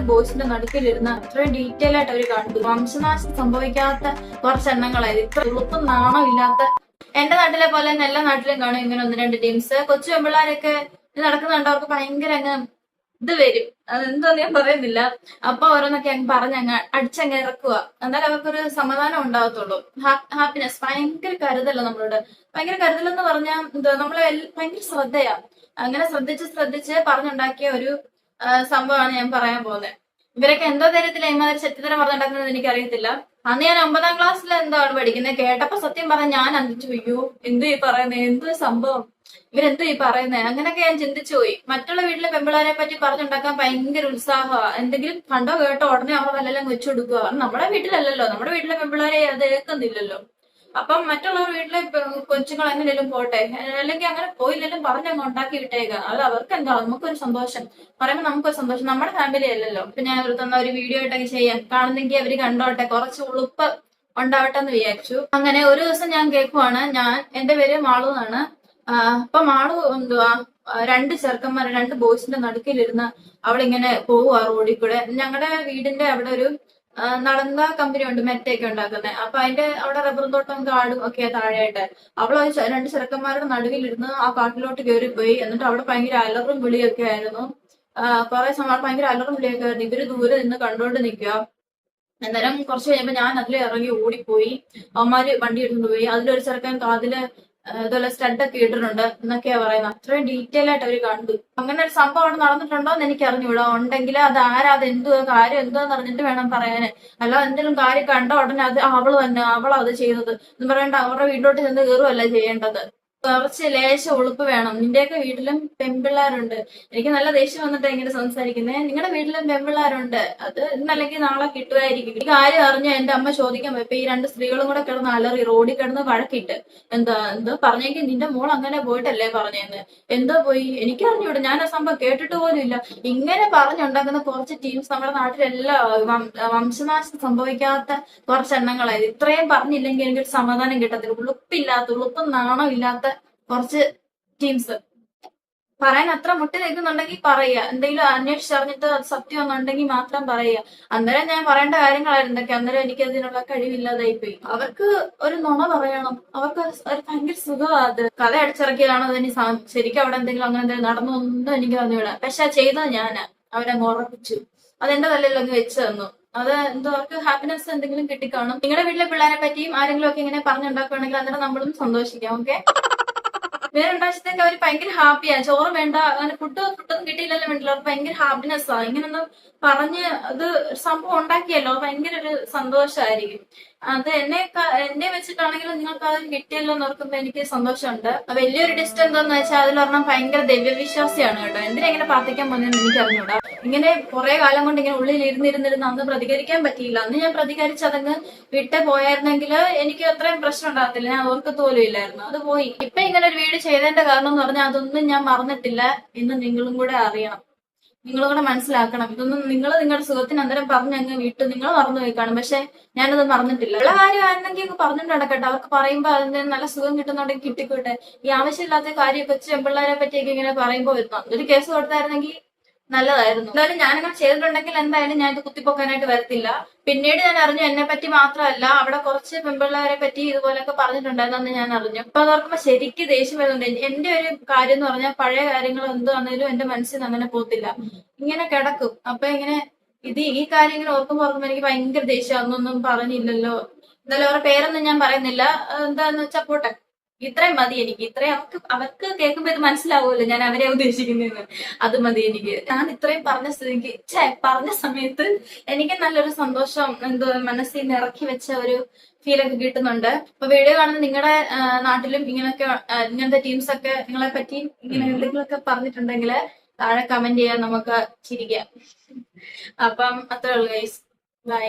രണ്ട് ബോയ്സിന്റെ നടുക്കിലിരുന്ന് അത്രയും ഡീറ്റെയിൽ ആയിട്ട് അവർ കണ്ടു. വംശനാശം സംഭവിക്കാത്ത കുറച്ചെണ്ണങ്ങളായത് ഇത്ര എളുപ്പം നാണമില്ലാത്ത എന്റെ നാട്ടിലെ പോലെ തന്നെ എല്ലാ നാട്ടിലും കാണും ഇങ്ങനെ ഒന്ന് രണ്ട് ടീംസ് കൊച്ചു പെമ്പിള്ളാരൊക്കെ നടക്കുന്നുണ്ട്. അവർക്ക് ഭയങ്കര അങ്ങ് ഇത് വരും. അതെന്താന്ന് ഞാൻ പറയുന്നില്ല. അപ്പൊ ഓരോന്നൊക്കെ അങ്ങ് പറഞ്ഞങ്ങ് അടിച്ചങ്ങ് ഇറക്കുക. എന്നാലും അവർക്കൊരു സമാധാനം ഉണ്ടാകത്തുള്ളൂ ഹാപ്പിനെസ് ഭയങ്കര കരുതല്ല നമ്മളോട്. ഭയങ്കര കരുതലെന്ന് പറഞ്ഞാൽ എന്താ നമ്മളെ ഭയങ്കര ശ്രദ്ധയാ. അങ്ങനെ ശ്രദ്ധിച്ച് ശ്രദ്ധിച്ച് പറഞ്ഞുണ്ടാക്കിയ ഒരു സംഭവമാണ് ഞാൻ പറയാൻ പോകുന്നത് ഇവരൊക്കെ എന്തോ തരത്തിൽ ഇമാതിരി ചെത്തിത്തരം പറഞ്ഞിട്ടുണ്ടെന്ന് എനിക്കറിയത്തില്ല. അന്ന് ഞാൻ ഒമ്പതാം ക്ലാസ്സിൽ എന്താണ് പഠിക്കുന്നത് കേട്ടപ്പോ സത്യം പറഞ്ഞ ഞാൻ അന്തിച്ചു അയ്യോ എന്തു ഈ പറയുന്നത് എന്ത് സംഭവം? ഇവരെന്തു ഈ പറയുന്നത് അങ്ങനെയൊക്കെ ഞാൻ ചിന്തിച്ചു പോയി. മറ്റുള്ള വീട്ടിലെ പെമ്പിളാരെ പറ്റി പറഞ്ഞുണ്ടാക്കാൻ ഭയങ്കര ഉത്സാഹമാണ് എന്തെങ്കിലും കണ്ടോ കേട്ടോ? ഉടനെ അവർ വല്ലെല്ലാം വെച്ചു കൊടുക്കുക നമ്മുടെ വീട്ടിലല്ലല്ലോ. നമ്മുടെ വീട്ടിലെ പെമ്പിളാരെ അത് ഏൽക്കുന്നില്ലല്ലോ. അപ്പം മറ്റുള്ളവർ വീട്ടിലെ കൊച്ചുങ്ങൾ എങ്ങനെയും പോട്ടെ അല്ലെങ്കിൽ അങ്ങനെ പോയില്ലെങ്കിലും പറഞ്ഞങ്ങ് ഉണ്ടാക്കി വിട്ടേക്കുക അത് അവർക്ക് എന്താ നമുക്കൊരു സന്തോഷം. പറയുമ്പോൾ നമുക്കൊരു സന്തോഷം. നമ്മുടെ ഫാമിലി അല്ലല്ലോ. ഇപ്പൊ ഞാൻ ഒരു തന്ന ഒരു വീഡിയോ ആയിട്ടൊക്കെ ചെയ്യാം. കാണുന്നെങ്കിൽ അവർ കണ്ടോട്ടെ. കുറച്ച് ഉളുപ്പ് ഉണ്ടാവട്ടെ എന്ന് വിചാരിച്ചു. അങ്ങനെ ഒരു ദിവസം ഞാൻ കേൾക്കുവാണ് ഞാൻ എന്റെ പേര് മാളു എന്നാണ്. അപ്പൊ മാളു എന്തുവാ? രണ്ട് ചെറുക്കന്മാർ രണ്ട് ബോയ്സിന്റെ നടുക്കിലിരുന്ന് അവളിങ്ങനെ പോവുക റോഡിൽ കൂടെ. ഞങ്ങളുടെ വീടിന്റെ അവിടെ ഒരു നളന്ത കമ്പനി ഉണ്ട് മെറ്റയൊക്കെ ഉണ്ടാക്കുന്നത്. അപ്പൊ അതിന്റെ അവിടെ റബ്ബർ തോട്ടം കാടും ഒക്കെ താഴെയായിട്ട്. അവൾ രണ്ട് ചെറുക്കന്മാരുടെ നടുവിലിരുന്ന് ആ കാട്ടിലോട്ട് കയറി പോയി. എന്നിട്ട് അവിടെ ഭയങ്കര അലറും വിളിയൊക്കെ ആയിരുന്നു. കുറെ സമയം ഭയങ്കര അലറും വിളിയൊക്കെ ആയിരുന്നു. ഇവർ ദൂരെ നിന്ന് കണ്ടോണ്ട് നിൽക്കുക അന്നേരം കുറച്ച് കഴിയുമ്പോ ഞാൻ അതിൽ ഇറങ്ങി ഓടിപ്പോയി. അവന്മാര് വണ്ടി എടുത്തുകൊണ്ട് പോയി. അതിലൊരു ചെറുക്കൻ കാതിൽ ആ, സ്റ്റഡ് ഒക്കെ ഇട്ടിട്ടുണ്ട് എന്നൊക്കെയാ പറയുന്നത് അത്രയും ഡീറ്റെയിൽ ആയിട്ട് അവർ കണ്ടു. അങ്ങനെ ഒരു സംഭവം അവിടെ നടന്നിട്ടുണ്ടോ എന്ന് എനിക്ക് അറിഞ്ഞൂടാ ഉണ്ടെങ്കിൽ അത് ആരാ അത് എന്തോ കാര്യം എന്തോ എന്ന് അറിഞ്ഞിട്ട് വേണം പറയാന്. അല്ല എന്തെങ്കിലും കാര്യം കണ്ട ഉടനെ അത് അവൾ തന്നെ അവളാ അത് ചെയ്തത്. എന്ന് പറയണ്ട അവരുടെ വീട്ടിലോട്ട് ചെന്ന് കയറുമല്ല ചെയ്യേണ്ടത്? കുറച്ച് ലേശ ഉളുപ്പ് വേണം. നിന്റെയൊക്കെ വീട്ടിലും പെൺപിള്ളേരുണ്ട്. എനിക്ക് നല്ല ദേഷ്യം വന്നിട്ട് ഇങ്ങനെ സംസാരിക്കുന്നത് നിങ്ങളുടെ വീട്ടിലും പെൺപിള്ളേരുണ്ട്. അത് ഇന്നല്ലെങ്കിൽ നാളെ കിട്ടുമായിരിക്കും. ഈ കാര്യം അറിഞ്ഞ എന്റെ അമ്മ ചോദിക്കാൻ പോയി ഈ രണ്ട് സ്ത്രീകളും കൂടെ കിടന്ന് അലറി റോഡിൽ കിടന്ന് വഴക്കിട്ട് എന്താ എന്തോ പറഞ്ഞെങ്കിൽ നിന്റെ മോൾ അങ്ങനെ പോയിട്ടല്ലേ പറഞ്ഞെന്ന്? എന്തോ പോയി? എനിക്ക് അറിഞ്ഞൂടെ ഞാൻ ആ സംഭവം കേട്ടിട്ട് പോലും ഇല്ല. ഇങ്ങനെ പറഞ്ഞുണ്ടാക്കുന്ന കുറച്ച് ടീംസ് നമ്മുടെ നാട്ടിലെല്ലാം വംശനാശം സംഭവിക്കാത്ത കുറച്ച് എണ്ണങ്ങളായത് ഇത്രയും പറഞ്ഞില്ലെങ്കിൽ എനിക്കൊരു സമാധാനം കിട്ടത്തില്ല. ഉളുപ്പില്ലാത്ത ഉളുപ്പും നാണം ഇല്ലാത്ത കുറച്ച് ടീംസ്. പറയാൻ അത്ര മുട്ട നിൽക്കുന്നുണ്ടെങ്കിൽ പറയുക. എന്തെങ്കിലും അന്വേഷിച്ചറിഞ്ഞിട്ട് അത് സത്യം എന്നുണ്ടെങ്കിൽ മാത്രം പറയുക. അന്നേരം ഞാൻ പറയേണ്ട കാര്യങ്ങളായിരുന്നു. എന്തൊക്കെ? അന്നേരം എനിക്ക് അതിനുള്ള കഴിവില്ലാതായി പോയി. അവർക്ക് ഒരു നുണ പറയണം. അവർക്ക് ഒരു ഭയങ്കര സുഖമാണ് കഥ അടിച്ചിറക്കിയതാണോ അതിന് ശരിക്കും അവിടെ എന്തെങ്കിലും അങ്ങനെ എന്തെങ്കിലും നടന്നു ഒന്നും എനിക്ക് തന്നിവിടെ പക്ഷെ ചെയ്തത് ഞാൻ അവരങ്ങ് ഉറപ്പിച്ചു. അതെന്റെ അങ്ങ് വെച്ച് തന്നു. അത് എന്തോ അവർക്ക് ഹാപ്പിനെസ് എന്തെങ്കിലും കിട്ടിക്കാണും. നിങ്ങളുടെ വീട്ടിലെ പിള്ളേരെ പറ്റിയും ആരെങ്കിലും ഒക്കെ ഇങ്ങനെ പറഞ്ഞുണ്ടാക്കുകയാണെങ്കിൽ അന്നേരം നമ്മളും സന്തോഷിക്കാം. ഓക്കെ? വേറെ രണ്ടാഴ്ചത്തേക്ക് അവർ ഭയങ്കര ഹാപ്പിയാണ് ചോറ് വേണ്ട അങ്ങനെ ഫുഡ് ഫുഡൊന്നും കിട്ടിയില്ലല്ലോ വേണ്ടല്ലോ അവർക്ക് ഭയങ്കര ഹാപ്പിനെസ് ആണ് ഇങ്ങനൊന്നും പറഞ്ഞ് അത് സംഭവം ഉണ്ടാക്കിയല്ലോ. ഭയങ്കര ഒരു സന്തോഷമായിരിക്കും അത് എന്നെ എന്നെ വെച്ചിട്ടാണെങ്കിലും നിങ്ങൾക്ക് അത് കിട്ടിയല്ലോ എന്ന് ഓർക്കുമ്പോ എനിക്ക് സന്തോഷമുണ്ട്. വലിയൊരു ഡിസ്റ്റ് എന്താന്ന് വെച്ചാൽ അതിലൊരെണ്ണം ഭയങ്കര ദൈവവിശ്വാസിയാണ് കേട്ടോ. എന്തിനാ ഇങ്ങനെ പ്രാർത്ഥിക്കാൻ പോകുന്നതെന്ന് എനിക്ക് അറിഞ്ഞൂടാ ഇങ്ങനെ കുറെ കാലം കൊണ്ട് ഇങ്ങനെ ഉള്ളിൽ ഇരുന്നിരുന്നിരുന്ന് അന്ന് പ്രതികരിക്കാൻ പറ്റിയില്ല. അന്ന് ഞാൻ പ്രതികരിച്ച് അതങ്ങ് വിട്ട് പോയായിരുന്നെങ്കിൽ എനിക്ക് അത്രയും പ്രശ്നം ഉണ്ടാകത്തില്ല. ഞാൻ ഓർക്കത്തോലും ഇല്ലായിരുന്നു. അത് പോയി. ഇപ്പൊ ഇങ്ങനെ ഒരു വീട് ചെയ്തതിന്റെ കാരണം എന്ന് പറഞ്ഞാൽ അതൊന്നും ഞാൻ മറന്നിട്ടില്ല എന്ന് നിങ്ങളും കൂടെ അറിയണം. നിങ്ങളും കൂടെ മനസ്സിലാക്കണം. ഇതൊന്നും നിങ്ങൾ നിങ്ങളുടെ സുഖത്തിന് അന്നേരം പറഞ്ഞ് അങ്ങ് വിട്ടു നിങ്ങൾ മറന്നു കാണും. പക്ഷെ ഞാനത് മറന്നിട്ടില്ല. ഉള്ള കാര്യമായിരുന്നെങ്കിൽ അങ്ങ് പറഞ്ഞിട്ട് നടക്കട്ടെ അവർക്ക് പറയുമ്പോൾ അതിന് നല്ല സുഖം കിട്ടുന്നുണ്ടെങ്കിൽ കിട്ടിക്കോട്ടെ. ഈ ആവശ്യമില്ലാത്ത കാര്യം കൊച്ചു പെമ്പിള്ളേരെ പറ്റിയൊക്കെ ഇങ്ങനെ പറയുമ്പോൾ വരുന്നു. ഒരു കേസ് കൊടുത്തായിരുന്നെങ്കിൽ നല്ലതായിരുന്നു. എന്തായാലും ഞാനങ്ങനെ ചെയ്തിട്ടുണ്ടെങ്കിൽ എന്തായാലും ഞാൻ ഇത് കുത്തിപ്പൊക്കാനായിട്ട് വരത്തില്ല. പിന്നീട് ഞാൻ അറിഞ്ഞു എന്നെ പറ്റി മാത്രമല്ല അവിടെ കുറച്ച് പെമ്പിള്ളേരെ പറ്റി ഇതുപോലൊക്കെ പറഞ്ഞിട്ടുണ്ടായിരുന്നു ഞാൻ അറിഞ്ഞു. അപ്പൊ അതോർക്കുമ്പോ ശരിക്കും ദേഷ്യം വരുന്നുണ്ട്. എന്റെ ഒരു കാര്യം എന്ന് പറഞ്ഞാൽ പഴയ കാര്യങ്ങൾ എന്താണെങ്കിലും എന്റെ മനസ്സിൽ അങ്ങനെ പോത്തില്ല ഇങ്ങനെ കിടക്കും. അപ്പൊ ഇങ്ങനെ ഇത് ഈ കാര്യം ഇങ്ങനെ ഓർക്കുമ്പോ ഓർക്കുമ്പോ എനിക്ക് ഭയങ്കര ദേഷ്യം. അന്നൊന്നും പറഞ്ഞില്ലല്ലോ. എന്തായാലും അവരുടെ പേരൊന്നും ഞാൻ പറയുന്നില്ല. എന്താന്ന് വെച്ചാൽ പോട്ടെ. ഇത്രയും മതി എനിക്ക്. ഇത്രയും അവർക്ക് അവർക്ക് കേൾക്കുമ്പോ ഇത് മനസ്സിലാവുമല്ലോ ഞാൻ അവരെ ഉദ്ദേശിക്കുന്നതെന്ന്. അത് മതി എനിക്ക്. ഞാൻ ഇത്രയും പറഞ്ഞ സ്ഥിതിക്ക് ഛേ പറഞ്ഞ സമയത്ത് എനിക്ക് നല്ലൊരു സന്തോഷം എന്തോ മനസ്സിൽ നിന്ന് ഇറക്കി വെച്ച ഒരു ഫീലൊക്കെ കിട്ടുന്നുണ്ട്. അപ്പൊ വീഡിയോ കാണുന്ന നിങ്ങളുടെ നാട്ടിലും ഇങ്ങനെയൊക്കെ ഇങ്ങനത്തെ ടീംസ് ഒക്കെ നിങ്ങളെ പറ്റി ഇങ്ങനെ എന്തെങ്കിലുമൊക്കെ പറഞ്ഞിട്ടുണ്ടെങ്കിൽ താഴെ കമന്റ് ചെയ്യാൻ നമുക്ക് ചിരിക്കാം. അപ്പം അത്രേ ഉള്ളൂ ഗൈസ് ബൈ